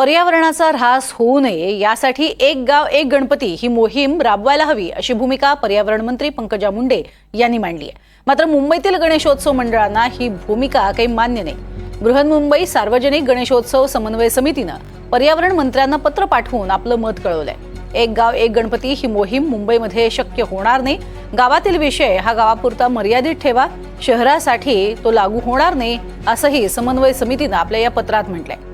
पर्यावरणाचा ऱ्हास होऊ नये यासाठी एक गाव एक गणपती ही मोहीम राबवायला हवी अशी भूमिका पर्यावरण मंत्री पंकजा मुंडे यांनी मांडली आहे. मात्र मुंबईतील गणेशोत्सव मंडळांना ही भूमिका काही मान्य नाही. बृहन्मुंबई सार्वजनिक गणेशोत्सव समन्वय समितीनं पर्यावरण मंत्र्यांना पत्र पाठवून आपलं मत कळवलंय. एक गाव एक गणपती ही मोहीम मुंबईमध्ये शक्य होणार नाही. गावातील विषय हा गावापुरता मर्यादित ठेवा. शहरासाठी तो लागू होणार नाही असंही समन्वय समितीनं आपल्या या पत्रात म्हटलंय.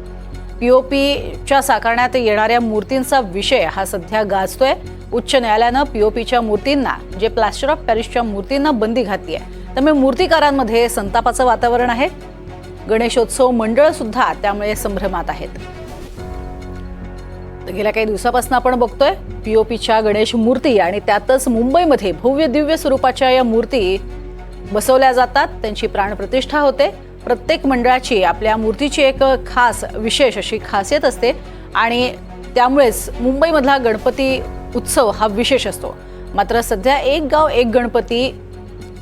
पीओपीच्या साकारण्यात येणाऱ्या मूर्तींचा विषय हा सध्या गाजतोय. उच्च न्यायालयानं पीओपीच्या मूर्तींना जे प्लास्टर ऑफ पॅरिसच्या मूर्तींना बंदी घातली आहे त्यामुळे मूर्तीकारांमध्ये संतापाचं वातावरण आहे. गणेशोत्सव मंडळ सुद्धा त्यामुळे संभ्रमात आहेत. गेल्या काही दिवसापासून आपण बघतोय पीओपीच्या गणेश मूर्ती आणि त्यातच मुंबईमध्ये भव्य दिव्य स्वरूपाच्या या मूर्ती बसवल्या जातात. त्यांची प्राणप्रतिष्ठा होते. प्रत्येक मंडळाची आपल्या मूर्तीची एक खास विशेष अशी खासियत असते. आणि त्यामुळेच मुंबईमधला गणपती उत्सव हा विशेष असतो. मात्र सध्या एक गाव एक गणपती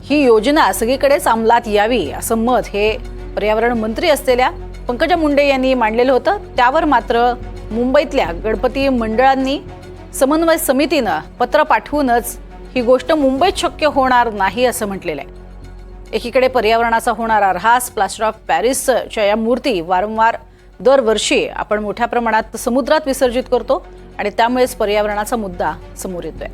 ही योजना सगळीकडेच अंमलात यावी असं मत हे पर्यावरण मंत्री असलेल्या पंकजा मुंडे यांनी मांडलेलं होतं. त्यावर मात्र मुंबईतल्या गणपती मंडळांनी समन्वय समितीनं पत्र पाठवूनच ही गोष्ट मुंबईत शक्य होणार नाही असं म्हटलेलं आहे. एकीकडे पर्यावरणाचा होणारा ऱ्हास प्लास्टर ऑफ पॅरिसच्या या मूर्ती वारंवार दरवर्षी आपण मोठ्या प्रमाणात समुद्रात विसर्जित करतो आणि त्यामुळेच पर्यावरणाचा मुद्दा समोर येतोय.